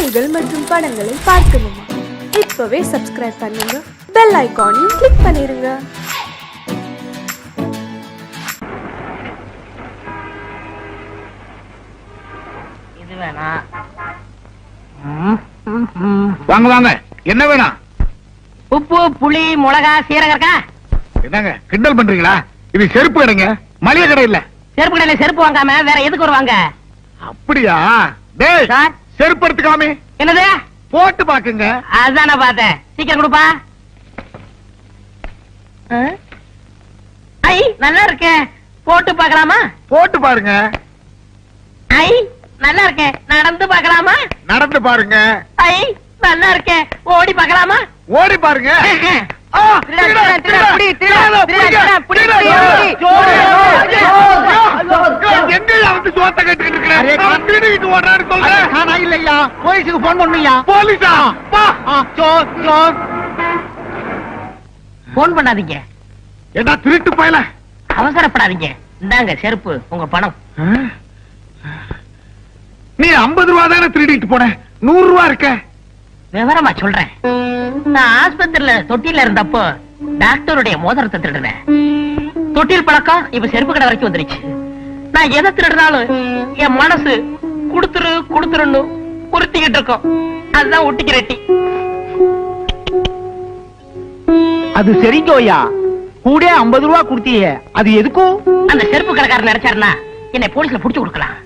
பாடல்கள் மற்றும் படங்களை பார்க்கணுமா? இப்பவே சப்ஸ்கிரைப் பண்ணுங்க. பெல் ஐகானையும் கிளிக் பண்ணிருங்க. இது ம். வாங்க வாங்க. என்ன வேணும் உப்பு புளி மிளகா சீரகம் இருக்கா? என்னங்க கிண்டல் பண்றீங்களா? இது செருப்பு கடைங்க. மளிகை கடை இல்ல. செருப்பு கடையில செருப்பு வாங்காம வேற எதுக்கு வருவாங்க? அப்படியா? டேய். சார். செருப்பு எடுத்துக்காமே. என்னது? போட்டு பாக்குங்க. அதான் பார்த்தேன். சீக்கிரம் கொடுப்பா? ஐ நல்லா இருக்கே போட்டு பார்க்கலாமா? போட்டு பாருங்க. ஐ நல்லா இருக்கே நடந்து பார்க்கலாமா? நடந்து பாருங்க. ஐ நல்லா இருக்கே ஓடி பார்க்கலாமா? ஓடி பாருங்க. போலீஸுக்கு போன் பண்ணுயா போலீஸா? போன் பண்ணாதீங்க. ஏதா திருட்டு போயல? அவசரப்படாதீங்க. இந்தாங்க செருப்பு உங்க பணம். நீ ஐம்பது ரூபா தானே திருடிட்டு போன? நூறு ரூபா இருக்க. விவரமா சொல்றேன். நான் ஆஸ்பத்திரியில தொட்டில இருந்தப்போ டாக்டருடைய மோதிரத்தை திருடினேன். தொட்டில் பழக்கம் இப்ப செருப்பு கடை வரைக்கும் வந்துருச்சு. நான் எதை திருடினாலும் என் மனசு குடுத்துரு குடுத்துருன்னு உறுத்திக்கிட்டு இருக்கும். அதுதான் ஒட்டிக்கு ரெட்டி. அது சரிங்கோயா கூட ஐம்பது ரூபா கொடுத்தியே அது எதுக்கும் அந்த செருப்பு கடைக்காரர் நினைச்சாருன்னா என்னை போலீஸ்ல புடிச்சு கொடுக்கலாம்.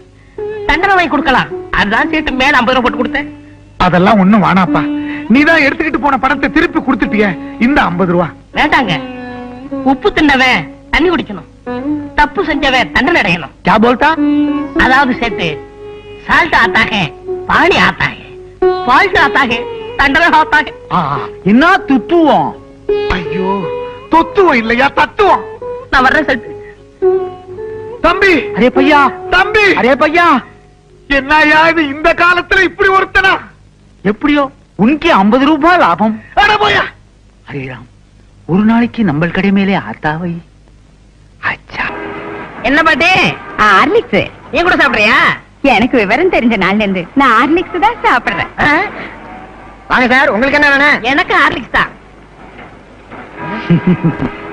தண்டனை வாங்கி கொடுக்கலாம். அதுதான் சீட்டு மேல ஐம்பது ரூபாய் போட்டு கொடுத்தேன். அதெல்லாம் ஒண்ணும் வானாப்பா நீதான் எடுத்துக்கிட்டு போன படத்தை திருப்பி கொடுத்துட்டிய. இந்த ஐம்பது ரூபா. வேண்டாங்க. உப்பு தின்னவன் தண்ணி குடிக்கணும். தப்பு செஞ்சவன் தண்டனை அடையணும். அதாவது சேர்த்து சால்ட் ஆத்தாக பாணி ஆத்தாக. பால்ட் ஆத்தாக தண்டனை ஆத்தாக. என்ன துத்துவோம் ஐயோ தொத்துவோம் இல்லையா? தத்துவோம் நான் வர்றேன் சேர்த்து தம்பி! அரே பையா. தம்பி! அரே பையா. என்னையா இது இந்த காலத்துல இப்படி ஒருத்தனா? எப்படியோ உனக்கு ஐம்பது ரூபாய் லாபம். அட போயா. அரே ராம் ஒரு நாளைக்கு நம்ம கடை மேலே ஆத்தாவை. அச்சா. என்ன பாட்டி? ஹார்லிக்ஸ். நீ கூட சாப்பிடுறியா? எனக்கு விவரம் தெரிஞ்ச நாள்ல இருந்து நான் ஹார்லிக்ஸ் தான் சாப்பிடுறேன்? வாங்க சார் உங்களுக்கு என்ன வேணும்? எனக்கு ஹார்லிக்ஸ் தான்.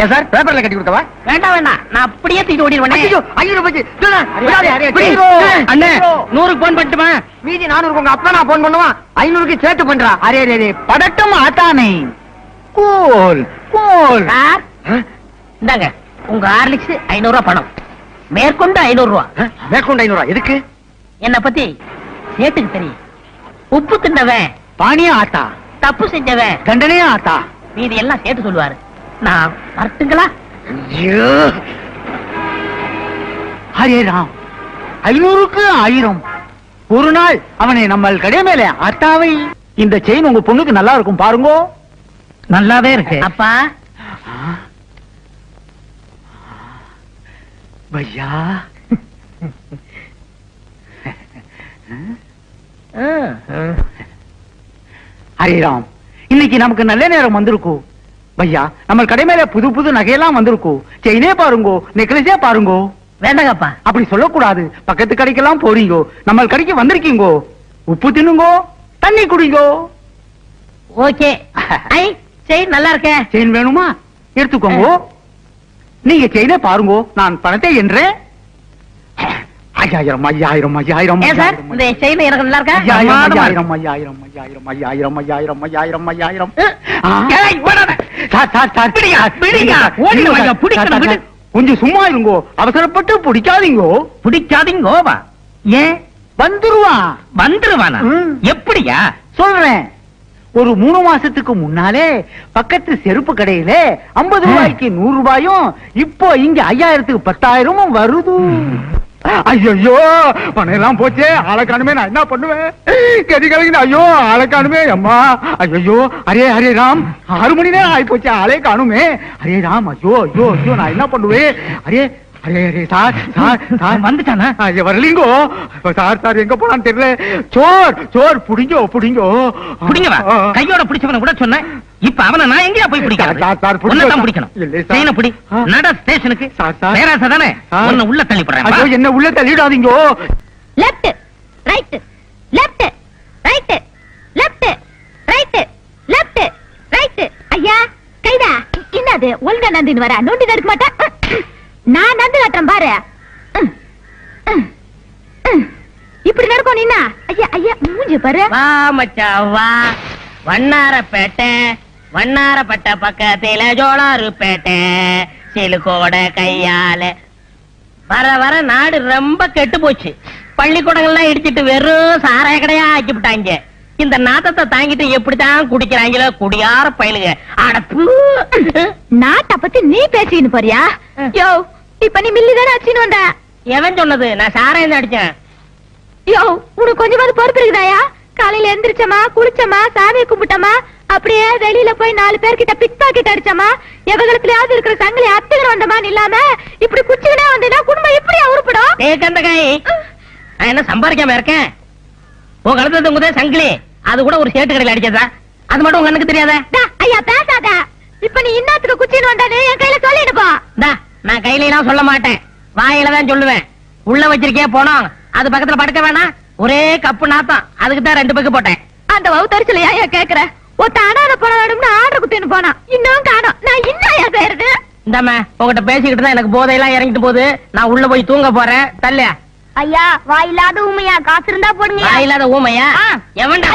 ஏன் சார்? பேப்பர்ல கட்டி கொடுத்தவா வேண்டாம் வேண்டாம். நான் அப்படியே தூக்கி ஓடிடுவேன். ஐயோ போச்சு அண்ணே நூறுக்கு போன் பண்ணட்டுமா? மீதி நானூறு உங்க அப்பா நான் போன் பண்ணுவான். ஐநூறுக்கு சேர்த்து பண்றா. அரே அரே படட்டும் ஆத்தானே. Cool cool. சார் இந்தாங்க. உங்க ஹார்லிக்ஸ் ஐநூறு ரூபாய் பணம். மேற்கொண்டு ஐநூறு ரூபாய் மேற்கொண்டு ஐநூறா எதுக்கு? என்ன பத்தி சேட்டுக்கு தெரியும். உப்பு தின்னவன் பாணியா ஆத்தா? தப்பு செஞ்சவன் தண்டனையா ஆத்தா? மீதி எல்லாம் சேட்டு சொல்லுவாரு. நான் வரட்டுங்களா? ஹரே ராம். ஐநூறுக்கு ஆயிரம். ஒரு நாள் அவனை நம்ம கடை மேலே அத்தாவை இந்த செயின் உங்க பொண்ணுக்கு நல்லா இருக்கும் பாருங்க. நல்லாவே இருக்கு. அப்பா. பையா. ஹரே ராம். இன்னைக்கு நமக்கு நல்ல நேரம் வந்திருக்கும் பையா நம்ம கடை மேல புது புது நகையெல்லாம் வந்திருக்கும் செயினே பாருங்கோ நெக்லஸே பாருங்கோ. வேண்டாங்கப்பா. அப்படி சொல்லக்கூடாது. பக்கத்து கடைக்கெல்லாம் போறீங்கோ. நம்ம கடைக்கு வந்திருக்கீங்கோ. உப்பு தின்னுங்கோ தண்ணி குடிங்கோ. ஓகே. ஐ சரி நல்லா இருக்கேன் செயின் வேணுமா? எடுத்துக்கோங்க. நீங்க செயினே பாருங்கோ. நான் பணத்தை என்றேன். ஐயாயிரம் ஐயாயிரம் ஐயாயிரம் ஐயாயிரம், செயின் இருக்கா? ஐயாயிரம் ஐயாயிரம் ஐயாயிரம் ஐயாயிரம் ஐயாயிரம் ஐயாயிரம் கொஞ்சம் சும்மா இருங்கோ. அவசரப்பட்டு பிடிக்காதீங்கோ. பிடிக்காதீங்கோவா? ஏன்? வந்துருவான்? வந்துருவானா எப்படியா? சொல்றேன். ஒரு மூணு மாசத்துக்கு முன்னாலே பக்கத்து செருப்பு கடையில ஐம்பது ரூபாய்க்கு நூறு ரூபாயும் இப்போ இங்க ஐயாயிரத்துக்கு பத்தாயிரமும் வருது. ஐயோ பணம் எல்லாம் போச்சே ஆளை காணுமே நான் என்ன பண்ணுவேன்? கதி கலங்கின ஐயோ ஆளை அம்மா. ஐயோ அரே ஹரே ராம். ஆறு மணி நேரம் ஆகி போச்சு ஆளே காணுமே. அரே ராம் ஐயோ ஐயோ ஐயோ நான் என்ன பண்ணுவேன்? அரே அரே அரே சார் சார் சார் வந்துட்டானா? ஐயா வரலீங்கோ. சார் சார் எங்க போனான்னு தெரியல. சோர் சோர் புடிங்கோ புடிங்கோ. புடிங்க வா ஆ. கையோட பிடிச்சவன கூட சொன்னேன். இப்ப அவனை நான் எங்கயா போய் பிடிக்கிறது சார், சார். பிடிக்கணும். இல்லை, சார். செயினை பிடி. நட ஸ்டேஷனுக்கு. Sir, sir. பேராசை தானே. உன்னை உள்ள தள்ளி போடுறேன் ஐயோ. என்ன உள்ள தள்ளிடாதீங்கோ. Left right left right left right left right. ஐயா கைதா என்னது? ஒழுங்கா நந்தின்னு வர? நோண்டி நடுக்க மாட்டேன் நான் நந்து காட்டுறேன் பாரு. இப்படி நடக்கும் நீனா ஐயா ஐயா மூஞ்சி பாரு. வா மச்சா வா. வண்ணாரப்பேட்டை வண்ணாரப்பட்ட பக்கத்தில ஜோளாறுப்பேட்டை சிலுக்கோட கையால. வர வர நாடு ரொம்ப கெட்டு போச்சு. பள்ளிக்கூடங்கள்லாம் இடிச்சிட்டு வெறும் சாராய கடையா ஆக்கி விட்டாங்க. இந்த நாத்தத்தை தாங்கிட்டு எப்படித்தான் குடிக்கிறாங்களோ குடியார பயிலுங்க. அடப்பு. நாட்டை பத்தி நீ பேசிக்கின்னு போறியா? யோ இப்ப நீ மில்லி தானே அச்சின்னு வந்த? எவன் சொன்னது? நான் சாராயம் அடிச்சேன். யோ உனக்கு கொஞ்சமாவது பொறுப்பு இருக்குதாயா? காலையில எந்திரிச்சமா குளிச்சமா சாமியை கும்பிட்டமா அப்படியே வெளியில போய் நாலு பேர்கிட்ட பிக் பாக்கெட் அடிச்சமா எவகலத்துலயாவது இருக்கிற சங்கிலி அத்துக்கிற வந்தமான்னு இல்லாம இப்படி குச்சிக்கிட்டே வந்தீங்கன்னா குடும்பம் எப்படியா உருப்படும்? ஏ கந்தகாய் நான் என்ன சம்பாதிக்காம இருக்கேன்? உன் கழுத்துல தொங்குதே சங்கிலி. அது கூட ஒரு சேட்டு கடையில் அடிச்சதா அது மட்டும் உங்க கண்ணுக்கு தெரியாதா? ஐயா பேசாத. இப்ப நீ இன்னத்துக்கு குச்சின்னு வந்தானே என் கையில சொல்லிடு போ இந்தா, நான் கையில எல்லாம் சொல்ல மாட்டேன். வாயில தான் சொல்லுவேன். உள்ள வச்சிருக்கே போனோம் அது பக்கத்துல படுக்க வேணாம். ஒரே கப்பு நாத்தம். அதுக்கு தான் ரெண்டு பக்கு போட்டேன். அந்த வவுத்தரிச்சல ஏன் கேக்குற? ஒத்த அனாத போன வேணும்னு ஆர்டர் குத்தின்னு போனான் இன்னும் காணோம். நான் இன்னும் ஏன் செய்யறது இந்தாம்மா உங்ககிட்ட பேசிக்கிட்டு தான் எனக்கு போதையெல்லாம் இறங்கிட்டு போகுது. நான் உள்ள போய் தூங்க போறேன். தல்ல ஐயா வாயில்லாத உண்மையா காசு இருந்தா போடுங்க. இல்லாத ஊமையா. எவன்டா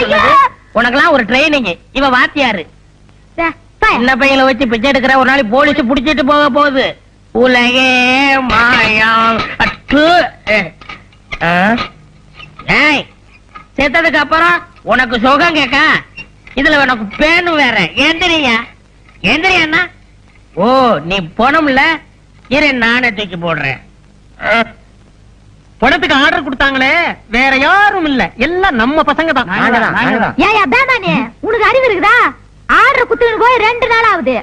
உனக்கெல்லாம் ஒரு ட்ரைனிங் இவ வாத்தியாரு. சின்ன பையல வச்சு பிச்சை எடுக்கிற ஒரு நாளைக்கு போலீஸ் புடிச்சிட்டு போக போகுது. உலகே மாயம் அட்டு செத்ததுக்கு அப்புறம் உனக்கு சுகம் கேட்க இதுல உனக்கு பேனு வேற. எந்திரியா? எந்திரியா ஓ நீ போனோம்ல இரு நானே தூக்கி போடுறேன். பணத்துக்கு ஆர்டர் கொடுத்தாங்களே வேற யாரும் இல்ல. எல்லாம் நம்ம பசங்க தான் உனக்கு அறிவு இருக்குதா? ஆர்டர் குத்துக்கின்னு போய் ரெண்டு நாள் ஆகுது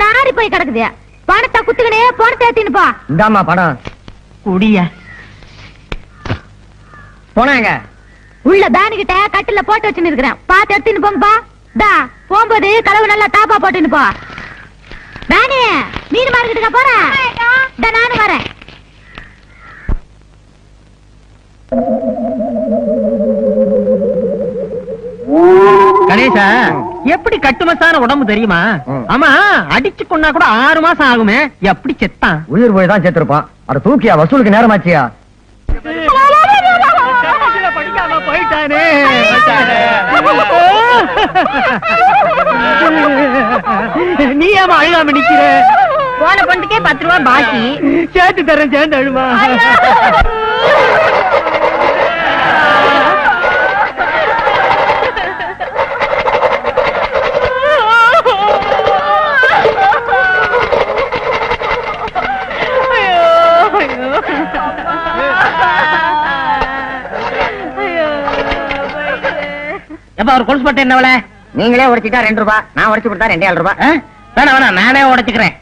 நாரி போய் கிடக்குது. பணத்தை குத்துக்கினே பணத்தை ஏத்தின்னு போ. இந்தாமா பணம். குடியா. போனாங்க உள்ள பேனுகிட்ட கட்டில போட்டு வச்சுன்னு இருக்கிறேன். பாத்து எடுத்துன்னு போங்கப்பா தா போகும்போது கலவு நல்லா தாப்பா போட்டுன்னு போ. பேனே மீன் மார்க்கெட்டுக்கு போறேன். நானும் வரேன். கணேசா. எப்படி கட்டுமசான உடம்பு தெரியுமா. ஆமா அடிச்சு கொண்டா கூட ஆறு மாசம் ஆகுமே. எப்படி செத்தான்? உயிர் போய் தான் சேர்த்திருப்பான் அட தூக்கியா வசூலுக்கு நேரமாச்சியா? போயிட்டானே நீ ஏமா அழுகாம நிக்கிற? போன பணத்துக்கே பத்து ரூபா பாக்கி. சேர்த்து தரேன் சேர்ந்து அழுமா. எப்ப ஒரு கொலுசு பட்டு என்னவல நீங்களே உடைச்சிட்டா ரெண்டு ரூபாய் நான் உடைச்சு கொடுத்தா ரெண்டே ஏழு ரூபாய் வேணாம் வேணாம். நானே உடைச்சுக்கிறேன்.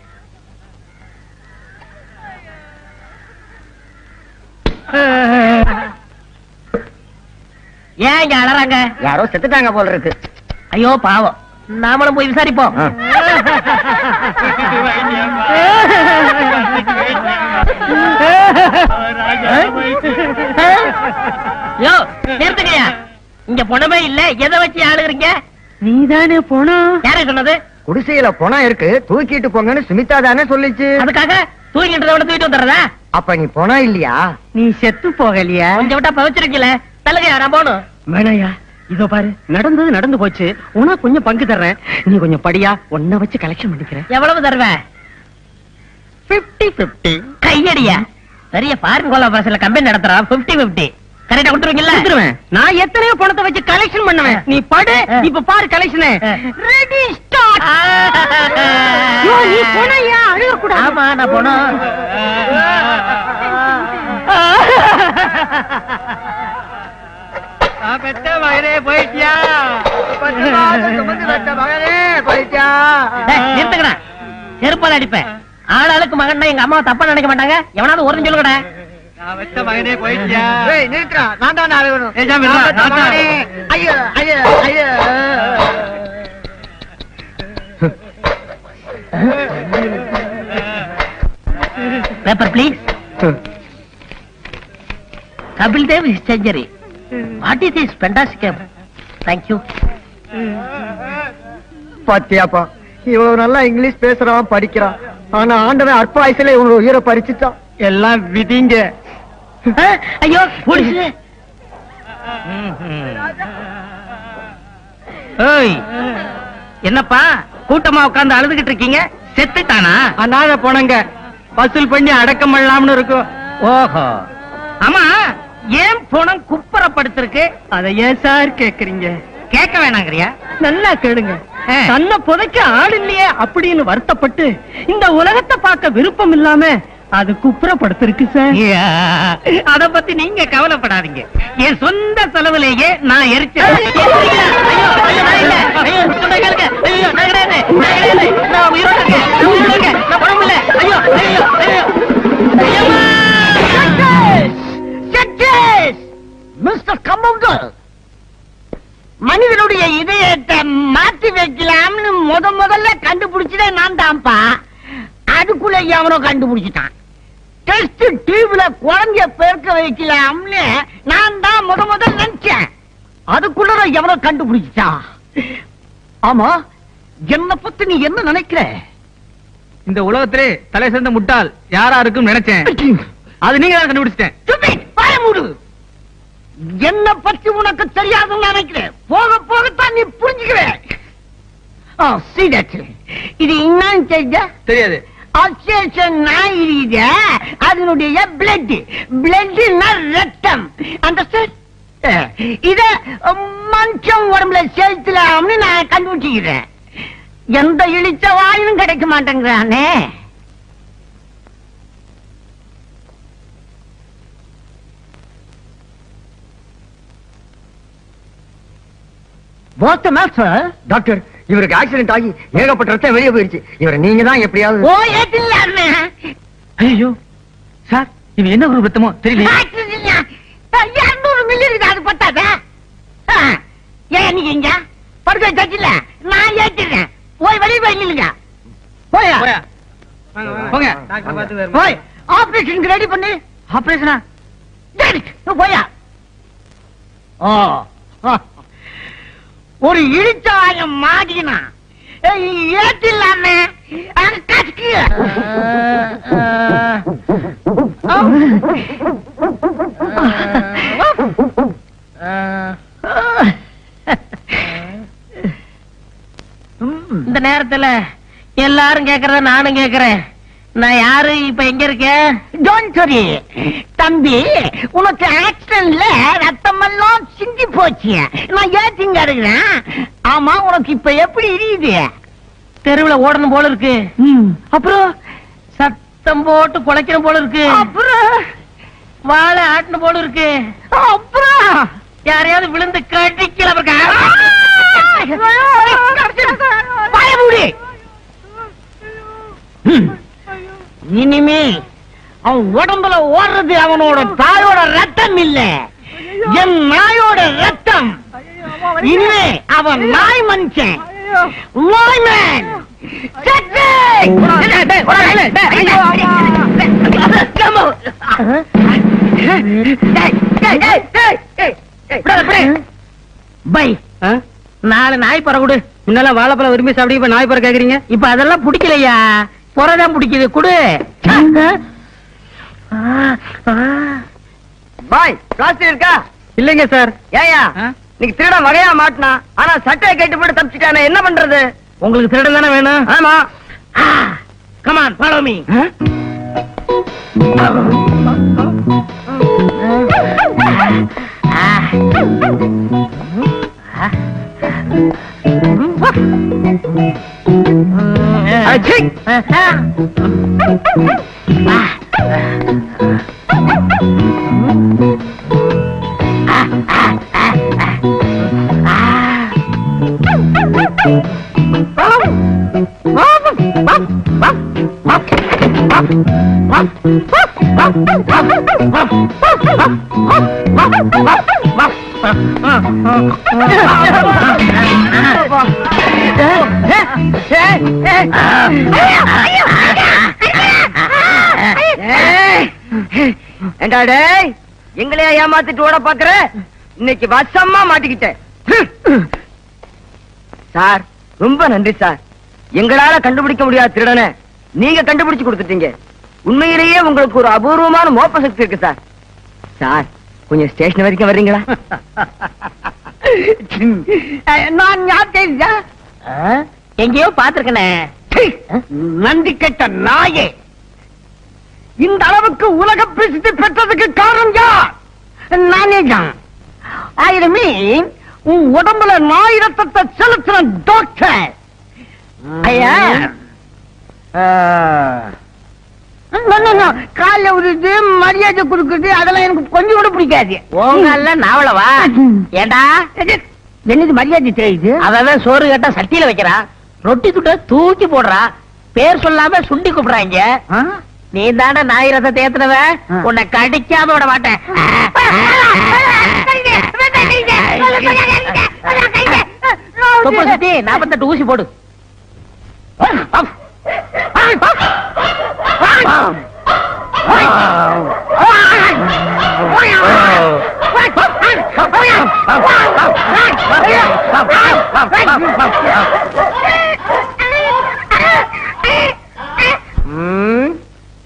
ஏன் இங்க அலறாங்க? யாரோ செத்துட்டாங்க போல இருக்கு. ஐயோ பாவம். நாமளும் போய் விசாரிப்போம். யோ நிறுத்துங்கய்யா. இங்க பணமே இல்ல. எதை வச்சு ஆளுகிறீங்க? நீதானே பணம் யாரு சொன்னது? குடிசையில பணம் இருக்கு. தூக்கிட்டு போங்கன்னு சுமிதா தானே சொல்லிச்சு. அதுக்காக தூக்கிட்டு தூக்கிட்டு வந்துடுறதா? அப்ப நீ பணம் இல்லையா? நீ செத்து போகலையா? கொஞ்சம் விட்டா பவிச்சிருக்கல. தள்ளுங்க நான் போகணும் வேணாயா இதோ பாரு. நடந்தது நடந்து போச்சு. உனக்கு கொஞ்சம் பங்கு தர்றேன். நீ கொஞ்சம் படியா உன்னை வச்சு கலெக்ஷன் பண்ணிக்கிறேன். எவ்வளவு தருவேன் பிப்டி பிப்டி கையடியா? பெரிய ஃபாரின் கோலா பஸ்ல கம்பெனி நடத்துறான் பிப்டி பிப்டி கரெக்டா கொடுத்துருவீங்கல்ல? கொடுத்துருவேன். நான் எத்தனையோ பணத்தை வச்சு கலெக்ஷன் பண்ணுவேன். நீ படு இப்ப பாரு கலெக்ஷன் ரெடி ஸ்டார்ட் நீ போனையா? அழுக கூடாது ஆமா நான் போனோம். பெத்த மகனே போயிட்டியா? டேய், நிறுத்துங்கடா. செருப்பால அடிப்பேன். ஆளாளுக்கு மகன் எங்க அம்மா தப்பா நினைக்க மாட்டாங்க? எவனாவது ஒரு சொல்லுங்கடா. ஏய். ஏய், நான் தான். மகனே. ஐயோ, ஐயோ, ஐயோ. Paper please Kapil Dev is century what is is fantastic thank you பாத்தியாப்பா இவ்வளவு நல்லா இங்கிலீஷ் பேசுறான் படிக்கிறான் ஆனா ஆண்டவன் அற்ப வயசுல இவனோட உயிரை பறிச்சுட்டான் எல்லாம் விதிங்க ஐயோ போலீஸ். என்னப்பா கூட்டமா உட்கார்ந்து அழுதுகிட்டு இருக்கீங்க? செத்துட்டானா? அனாத போனங்க வசூல் பண்ணி அடக்கம் பண்ணலாம்னு இருக்கும் ஓஹோ. ஆமா ஏன் பணம் குப்பரப்படுத்திருக்கு அத ஏன் சார் கேக்குறீங்க? கேட்க வேணாங்கறியா? நல்லா கேளுங்க. தன்னை புதைக்க ஆள் இல்லையே அப்படின்னு வருத்தப்பட்டு இந்த உலகத்தை பார்க்க விருப்பம் இல்லாம அது குப்புறப்படுத்திருக்கு சார் அத பத்தி நீங்க கவலைப்படாதீங்க என் சொந்த செலவுலேயே நான் எரிச்சேன் மிஸ்டர் கம்பவுண்டர் மனிதனுடைய இதயத்தை மாத்தி வைக்கலாம்னு முத முதல்ல கண்டுபிடிச்சதே நான் தான்ப்பா அதுக்குள்ள எவனோ கண்டுபிடிச்சிட்டான். டெஸ்ட் டியூப்ல குழந்தைய பெருக்க வைக்கலாம்னு நான் தான் முத முதல்ல நினைச்சேன். அதுக்குள்ள எவனோ கண்டுபிடிச்சிட்டான் ஆமா என்ன பத்தி நீ என்ன நினைக்கிற? இந்த உலகத்திலே தலை சிறந்த முட்டாள் யாரா இருக்கும் நினைச்சேன் அது நீங்க தான் கண்டுபிடிச்சிட்டேன். என்ன பத்தி உனக்கு தெரியாதுன்னு நினைக்கிறேன். போக போகத்தான் நீ புரிஞ்சுக்கிற. ஆ, see that. இது என்னன்னு தெரிஞ்ச தெரியாது. அப்சேஷன் நாய் அதனுடைய பிளட் பிளட்னா ரத்தம். அண்டர்ஸ்டாண்ட் இத மனுஷன் உடம்புல செலுத்தலாம்னு நான் கண்டுபிடிச்சிக்கிறேன். எந்த இழிச்ச வாயிலும் கிடைக்க மாட்டேங்கிறானே. வாட் மேட்டர் டாக்டர் இவருக்கு ஆக்சிடென்ட் ஆகி ஏகப்பட்ட ரத்தம் வெளியே போயிருச்சு. இவரை நீங்க தான் எப்படியாவது ஓ ஏத்தில்ல ஐயோ சார் இவன் என்ன குரூப் ரத்தமோ தெரியல இருநூறு மில்லி இருக்குது அது பத்தாதா? ஆ, ஏன் நீங்க இங்க? படுக்க தச்சில நான் ஏத்திடுறேன். போய் வெளியே போய் நில்லுங்க. போயா? போங்க. போய். ஆபரேஷனுக்கு ரெடி பண்ணு. ஆபரேஷனா? போயா? ஆ. ஒரு இழிச்சாயம் மாடினா ஏத்தில்லாமே கஷ்கு இந்த நேரத்துல எல்லாரும் கேக்குறத நானும் கேக்குறேன். நான் யாரு? இப்ப எங்க இருக்கேன் தம்பி உனக்கு ஆக்சிடென்ட்ல ரத்தம் போச்சு. நான் ஏத்திங்க இருக்கிறேன் ஆமா உனக்கு இப்ப எப்படி இருக்குது தெருவுல ஓடணும் போல இருக்கு. அப்புறம் சத்தம் போட்டு குலைக்கணும் போல இருக்கு. அப்புறம்? வாழை ஆட்டணும் போல இருக்கு. அப்புறம்? யாரையாவது விழுந்து கடிக்கல இனிமே அவன் உடம்புல ஓடுறது அவனோட தாயோட ரத்தம் இல்ல. என் நாயோட ரத்தம். இனிமே அவன் நாய் மனுஷன். பை. நாலு நாய் பற கொடு. முன்னெல்லாம் வாழைப்பழம் விரும்பி சாப்பிட்டு இப்ப நாய் பற கேக்குறீங்க? இப்ப அதெல்லாம் பிடிக்கலையா? புறதான் பிடிக்குது. குடு. பாய் பிளாஸ்டிக் இருக்கா? இல்லைங்க சார். ஏயா இன்னைக்கு திருடன் வகையா மாட்டினா ஆனா சட்டையை கேட்டு போட்டு தப்பிச்சுட்டானே என்ன பண்றது? உங்களுக்கு திருடம் தானே வேணும்? ஆமா. கமான் ஃபாலோ மீ அஜய் ஏண்டா டேய் எங்களையா ஏமாத்திட்டு ஓட பாக்குற? இன்னைக்கு வசமா மாட்டிக்கிட்டேன். சார் ரொம்ப நன்றி சார். எங்களால கண்டுபிடிக்க முடியாத திருடனை நீங்க கண்டுபிடிச்சு கொடுத்துட்டீங்க. உண்மையிலேயே உங்களுக்கு ஒரு அபூர்வமான மோப்ப சக்தி இருக்கு சார். சார் கொஞ்சம் ஸ்டேஷன் வரைக்கும் வர்றீங்களா? நான்? எங்கேயோ பாத்துருக்கனே நன்றி கெட்ட நாயே. இந்த அளவுக்கு உலக பிரசித்தி பெற்றதுக்கு காரணம் யார்? நானே தான். ஆயிரமே உன் உடம்புல நாய் ரத்தத்தை செலுத்தின டாக்டர் ஐயா. காலைல விடுறது மரியாதை கொடுக்குறது அதெல்லாம் எனக்கு கொஞ்சம் கூட பிடிக்காது உங்கல்ல நாவலவா ஏண்டா என்னது மரியாதை தெரியுது அவன் சோறு கேட்டா சட்டியில வைக்கிறான் ரொட்டி துட்ட தூக்கி போடுறான் பேர் சொல்லாம சுண்டி கூப்பிடுறாங்க? நீ தானே நாய் ரசத்தை ஏத்துனவ. உன்னை கடிக்காம விட மாட்டேன் நாற்பத்தெட்டு ஊசி போடு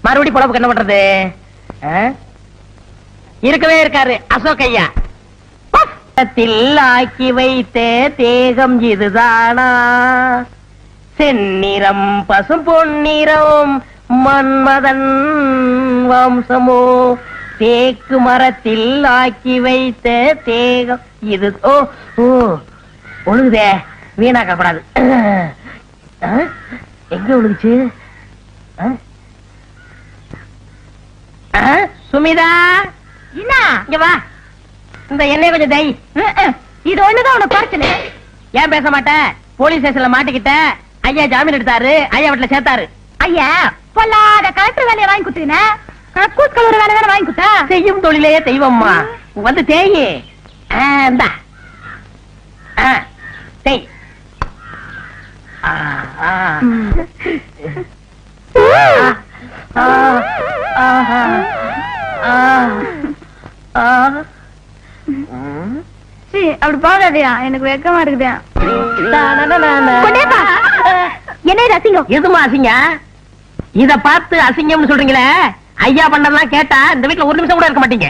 மறுபடி பொழப்புக்கு என்ன பண்றது? இருக்கவே இருக்காரு அசோக் ஐயா. ஆக்கி வைத்த தேகம் இதுதானா? செந்நிறம் பசும் பொன்னிறம் மன்மதன் வம்சமோ. தேக்கு மரத்தில் ஆக்கி வைத்த தேகம். இது ஓ ஓ ஒழுகுதே வீணாக்க கூடாது எங்க ஒழுகுச்சு? சுமிதா? என்ன இங்க வா. இந்த எண்ணெய் கொஞ்சம் தை. இது ஒண்ணுதான் உனக்கு பிரச்சனை ஏன் பேச மாட்டேன் போலீஸ் ஸ்டேஷன்ல மாட்டிக்கிட்ட? ஐயா ஜாமீன் எடுத்தாரு ஐயா வீட்டுல சேர்த்தாரு ஐயா பொல்லாத கலெக்டர் வேலையை வாங்கி கொடுத்தீங்கன்னா கூத் கலர் வேலை தானே வாங்கி கொடுத்தா செய்யும் தொழிலே தெய்வம்மா வந்து தேயி இந்தா தேய் அப்படி போகாதயா எனக்கு வெக்கமா இருக்குதா. என்ன இது அசிங்கம்? எதுமா அசிங்கம் இத பார்த்து அசிங்கம்னு சொல்றீங்களே? ஐயா பண்ணதெல்லாம் கேட்டா இந்த வீட்டுல ஒரு நிமிஷம் கூட இருக்க மாட்டீங்க.